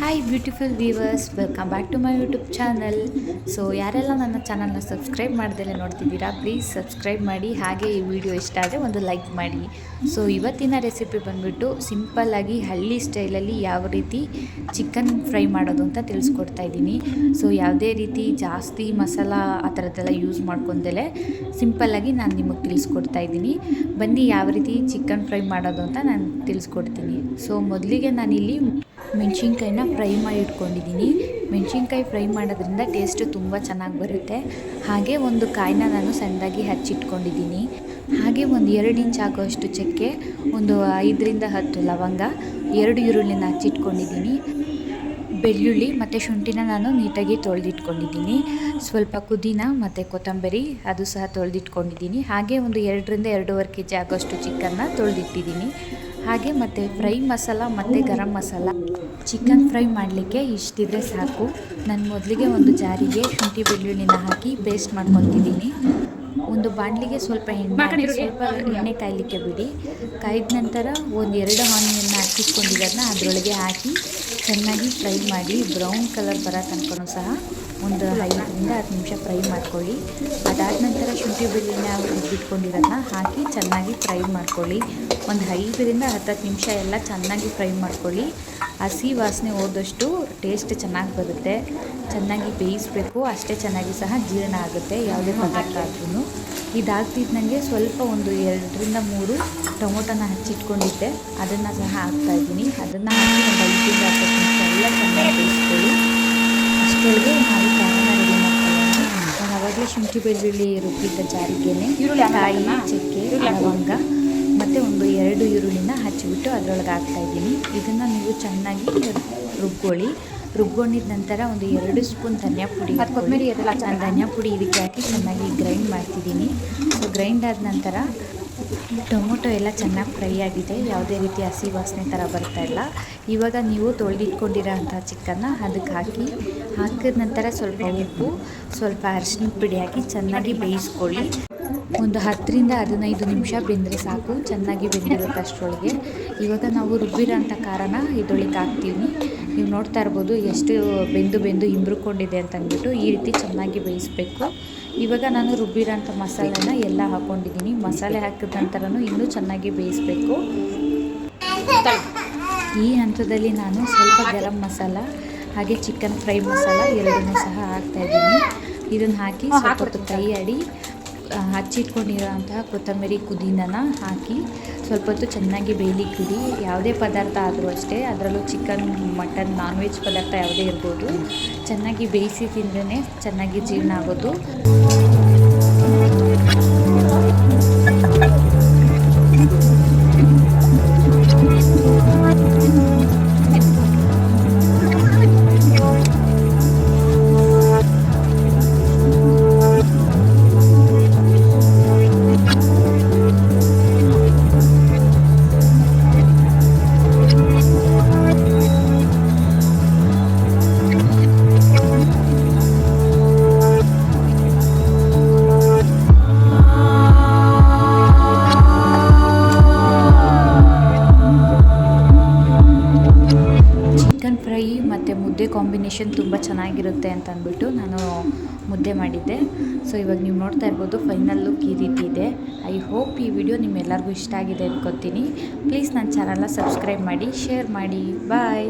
Hi beautiful viewers welcome back to my YouTube channel so ಯಾರೆಲ್ಲ ನನ್ನ ಚಾನಲ್ನ subscribe ಮಾಡ್ದಲೇ ನೋಡ್ತಿದ್ದೀರಾ ಪ್ಲೀಸ್ ಸಬ್ಸ್ಕ್ರೈಬ್ ಮಾಡಿ. ಹಾಗೆ ಈ ವಿಡಿಯೋ ಇಷ್ಟ ಆದರೆ ಒಂದು ಲೈಕ್ ಮಾಡಿ. ಸೊ ಇವತ್ತಿನ ರೆಸಿಪಿ ಬಂದುಬಿಟ್ಟು ಸಿಂಪಲ್ಲಾಗಿ ಹಳ್ಳಿ ಸ್ಟೈಲಲ್ಲಿ ಯಾವ ರೀತಿ ಚಿಕನ್ ಫ್ರೈ ಮಾಡೋದು ಅಂತ ತಿಳಿಸ್ಕೊಡ್ತಾ ಇದ್ದೀನಿ. ಸೊ ಯಾವುದೇ ರೀತಿ ಜಾಸ್ತಿ ಮಸಾಲ ಆ ಥರದ್ದೆಲ್ಲ ಯೂಸ್ ಮಾಡ್ಕೊಂಡಲೇ ಸಿಂಪಲ್ಲಾಗಿ ನಾನು ನಿಮಗೆ ತಿಳಿಸ್ಕೊಡ್ತಾ ಇದ್ದೀನಿ. ಬನ್ನಿ ಯಾವ ರೀತಿ ಚಿಕನ್ ಫ್ರೈ ಮಾಡೋದು ಅಂತ ನಾನು ತಿಳಿಸ್ಕೊಡ್ತೀನಿ. ಸೊ ಮೊದಲಿಗೆ ನಾನಿಲ್ಲಿ ಮೆಣಸಿನ್ಕಾಯಿನ ಫ್ರೈ ಮಾಡಿ ಇಟ್ಕೊಂಡಿದ್ದೀನಿ ಮೆಣಸಿನ್ಕಾಯಿ ಫ್ರೈ ಮಾಡೋದ್ರಿಂದ ಟೇಸ್ಟು ತುಂಬ ಚೆನ್ನಾಗಿ ಬರುತ್ತೆ. ಹಾಗೆ ಒಂದು ಕಾಯಿನ ನಾನು ಸಣ್ಣದಾಗಿ ಹಚ್ಚಿಟ್ಕೊಂಡಿದ್ದೀನಿ. ಹಾಗೆ ಒಂದು ಎರಡು ಇಂಚ್ ಆಗೋಷ್ಟು ಚಕ್ಕೆ, ಒಂದು ಐದರಿಂದ ಹತ್ತು ಲವಂಗ, ಎರಡು ಈರುಳ್ಳಿನ ಹಚ್ಚಿಟ್ಕೊಂಡಿದ್ದೀನಿ. ಬೆಳ್ಳುಳ್ಳಿ ಮತ್ತು ಶುಂಠಿನ ನಾನು ನೀಟಾಗಿ ತೊಳೆದಿಟ್ಕೊಂಡಿದ್ದೀನಿ. ಸ್ವಲ್ಪ ಪುದೀನ ಮತ್ತು ಕೊತ್ತಂಬರಿ ಅದು ಸಹ ತೊಳೆದಿಟ್ಕೊಂಡಿದ್ದೀನಿ. ಹಾಗೆ ಒಂದು ಎರಡರಿಂದ ಎರಡೂವರೆ ಕೆ ಜಿ ಆಗೋಷ್ಟು ಚಿಕನ್ನ ತೊಳೆದಿಟ್ಟಿದ್ದೀನಿ. ಹಾಗೆ ಮತ್ತು ಫ್ರೈ ಮಸಾಲ ಮತ್ತು ಗರಂ ಮಸಾಲ. ಚಿಕನ್ ಫ್ರೈ ಮಾಡಲಿಕ್ಕೆ ಇಷ್ಟಿದ್ರೆ ಸಾಕು. ನಾನು ಮೊದಲಿಗೆ ಒಂದು ಜಾರಿಗೆ ಶುಂಠಿ ಬೆಳ್ಳುಳ್ಳಿನ ಹಾಕಿ ಪೇಸ್ಟ್ ಮಾಡ್ಕೊತಿದ್ದೀನಿ. ಒಂದು ಬಾಣಲಿಗೆ ಸ್ವಲ್ಪ ಎಣ್ಣೆ ಸ್ವಲ್ಪ ಎಣ್ಣೆ ಕಾಯಲಿಕ್ಕೆ ಬಿಡಿ. ಕಾಯ್ದ ನಂತರ ಒಂದು ಎರಡು ಆನಿಯನ್ನ ಅದರೊಳಗೆ ಹಾಕಿ ಚೆನ್ನಾಗಿ ಫ್ರೈ ಮಾಡಿ ಬ್ರೌನ್ ಕಲರ್ ಬರೋ ತನಕ ಸಹ ಒಂದು ಐದರಿಂದ ಹತ್ತು ನಿಮಿಷ ಫ್ರೈ ಮಾಡ್ಕೊಳ್ಳಿ. ಅದಾದ ನಂತರ ಶುಂಠಿ ಬೆಳ್ಳಿನ ರುಬ್ಬಿಟ್ಕೊಂಡಿರೋದನ್ನ ಹಾಕಿ ಚೆನ್ನಾಗಿ ಫ್ರೈ ಮಾಡ್ಕೊಳ್ಳಿ. ಒಂದು ಐದರಿಂದ ಹತ್ತು ನಿಮಿಷ ಎಲ್ಲ ಚೆನ್ನಾಗಿ ಫ್ರೈ ಮಾಡ್ಕೊಳ್ಳಿ. ಹಸಿ ವಾಸನೆ ಹೋದಷ್ಟು ಟೇಸ್ಟ್ ಚೆನ್ನಾಗಿ ಬರುತ್ತೆ. ಚೆನ್ನಾಗಿ ಬೇಯಿಸಬೇಕು, ಅಷ್ಟೇ ಚೆನ್ನಾಗಿ ಸಹ ಜೀರ್ಣ ಆಗುತ್ತೆ, ಯಾವುದೇ ಪದಾರ್ಥ ಆದ್ರೂ ಇದಾಗ್ತಿದ್ದಂಗೆ ಸ್ವಲ್ಪ ಒಂದು ಎರಡರಿಂದ ಮೂರು ಟೊಮೊಟೊನ ಹಚ್ಚಿಟ್ಕೊಂಡಿದ್ದೆ. ಅದನ್ನು ಸಹ ಹಾಕ್ತಾಯಿದ್ದೀನಿ ಅದನ್ನು ಹಾಕಿ ಒಂದು ಐದರಿಂದ ಹತ್ತು ನಿಮಿಷ ಎಲ್ಲ ಚೆನ್ನಾಗಿ ಬೇಯಿಸ್ಕೊಳ್ಳಿ. ಅಷ್ಟೊಳಗೆ ನಾವು ಕಾರಣ ರೆಡಿ ಮಾಡ್ಕೊಳ್ಳೋಣ. ನಾನು ಅವಾಗಲೇ ಶುಂಠಿ ಬೆಳ್ಳುಳ್ಳಿ ರುಬ್ಬಿದ್ದ ಜಾರಿಗೆನೆ ಕಾಯಿ ಚಕ್ಕೆ ಲವಂಗ ಮತ್ತು ಒಂದು ಎರಡು ಈರುಳ್ಳಿನ ಹಚ್ಚಿಬಿಟ್ಟು ಅದರೊಳಗೆ ಹಾಕ್ತಾಯಿದ್ದೀನಿ ಇದನ್ನು ನೀವು ಚೆನ್ನಾಗಿ ರುಬ್ಕೊಳ್ಳಿ. ರುಬ್ಕೊಂಡಿದ ನಂತರ ಒಂದು ಎರಡು ಸ್ಪೂನ್ ಧನಿಯಾ ಪುಡಿ ಕೊತ್ತಂಬರಿ ನಾನು ಧನಿಯಾ ಪುಡಿ ಇದಕ್ಕೆ ಹಾಕಿ ಚೆನ್ನಾಗಿ ಗ್ರೈಂಡ್ ಮಾಡ್ತಿದ್ದೀನಿ. ಸೊ ಗ್ರೈಂಡ್ ಆದ ನಂತರ ಟೊಮೊಟೊ ಎಲ್ಲ ಚೆನ್ನಾಗಿ ಫ್ರೈ ಆಗಿದೆ. ಯಾವುದೇ ರೀತಿ ಹಸಿ ವಾಸನೆ ಥರ ಬರ್ತಾ ಇಲ್ಲ. ಇವಾಗ ನೀವು ತೊಳೆದಿಟ್ಕೊಂಡಿರೋ ಅಂಥ ಚಿಕನ್ನ ಅದಕ್ಕೆ ಹಾಕಿ ಹಾಕಿದ ನಂತರ ಸ್ವಲ್ಪ ಉಪ್ಪು ಸ್ವಲ್ಪ ಅರಿಶಿನ ಪುಡಿ ಹಾಕಿ ಚೆನ್ನಾಗಿ ಬೇಯಿಸ್ಕೊಳ್ಳಿ. ಒಂದು ಹತ್ತರಿಂದ ಹದಿನೈದು ನಿಮಿಷ ಬೆಂದರೆ ಸಾಕು. ಚೆನ್ನಾಗಿ ಬೆಂದಿರುತ್ತೆ ಅಷ್ಟರೊಳಗೆ. ಇವಾಗ ನಾವು ರುಬ್ಬಿರೋ ಅಂಥ ಖಾರನ ಇದರೊಳಗೆ ಹಾಕ್ತೀವಿ ನೀವು ನೋಡ್ತಾ ಇರ್ಬೋದು ಎಷ್ಟು ಬೆಂದು ಬೆಂದು ಇಂಬ್ರುಕೊಂಡಿದೆ ಅಂತ ಅಂದ್ಬಿಟ್ಟು ಈ ರೀತಿ ಚೆನ್ನಾಗಿ ಬೇಯಿಸಬೇಕು. ಇವಾಗ ನಾನು ರುಬ್ಬಿರೋಂಥ ಮಸಾಲೆನ ಎಲ್ಲ ಹಾಕ್ಕೊಂಡಿದ್ದೀನಿ ಮಸಾಲೆ ಹಾಕಿದ ನಂತರನೂ ಇನ್ನೂ ಚೆನ್ನಾಗಿ ಬೇಯಿಸಬೇಕು. ಈ ಹಂತದಲ್ಲಿ ನಾನು ಸ್ವಲ್ಪ ಗರಂ ಮಸಾಲ, ಹಾಗೆ ಚಿಕನ್ ಫ್ರೈ ಮಸಾಲ ಎರಡನ್ನೂ ಸಹ ಹಾಕ್ತಾಯಿದ್ದೀನಿ ಇದನ್ನು ಹಾಕಿ ಸ್ವಲ್ಪ ಹೊತ್ತು ಕೈ ಆಡಿ ಹಚ್ಚಿಟ್ಕೊಂಡಿರೋಂತಹ ಕೊತ್ತಂಬರಿ ಪುದೀನನ ಹಾಕಿ ಸ್ವಲ್ಪ ಹೊತ್ತು ಚೆನ್ನಾಗಿ ಬೇಯಲಿಕ್ಕಿಡಿ ಯಾವುದೇ ಪದಾರ್ಥ ಆದರೂ ಅಷ್ಟೇ, ಅದರಲ್ಲೂ ಚಿಕನ್, ಮಟನ್ ನಾನ್ ವೆಜ್ ಪದಾರ್ಥ ಯಾವುದೇ ಇರ್ಬೋದು. ಚೆನ್ನಾಗಿ ಬೇಯಿಸಿ ತಿಂದ್ರೇ ಚೆನ್ನಾಗಿ ಜೀರ್ಣ ಆಗೋದು. ಮತ್ತು ಮುದ್ದೆ ಕಾಂಬಿನೇಷನ್ ತುಂಬ ಚೆನ್ನಾಗಿರುತ್ತೆ ಅಂತ ಅಂದ್ಬಿಟ್ಟು ನಾನು ಮುದ್ದೆ ಮಾಡಿದ್ದೆ. ಸೊ ಇವಾಗ ನೀವು ನೋಡ್ತಾ ಇರ್ಬೋದು ಫೈನಲ್ ಲುಕ್ ಈ ರೀತಿ ಇದೆ. ಐ ಹೋಪ್ ಈ ವಿಡಿಯೋ ನಿಮ್ಮೆಲ್ಲರಿಗೂ ಇಷ್ಟ ಆಗಿದೆ ಅಂದ್ಕೊತೀನಿ ಪ್ಲೀಸ್ ನನ್ನ ಚಾನಲ್ನ ಸಬ್ಸ್ಕ್ರೈಬ್ ಮಾಡಿ ಶೇರ್ ಮಾಡಿ. ಬಾಯ್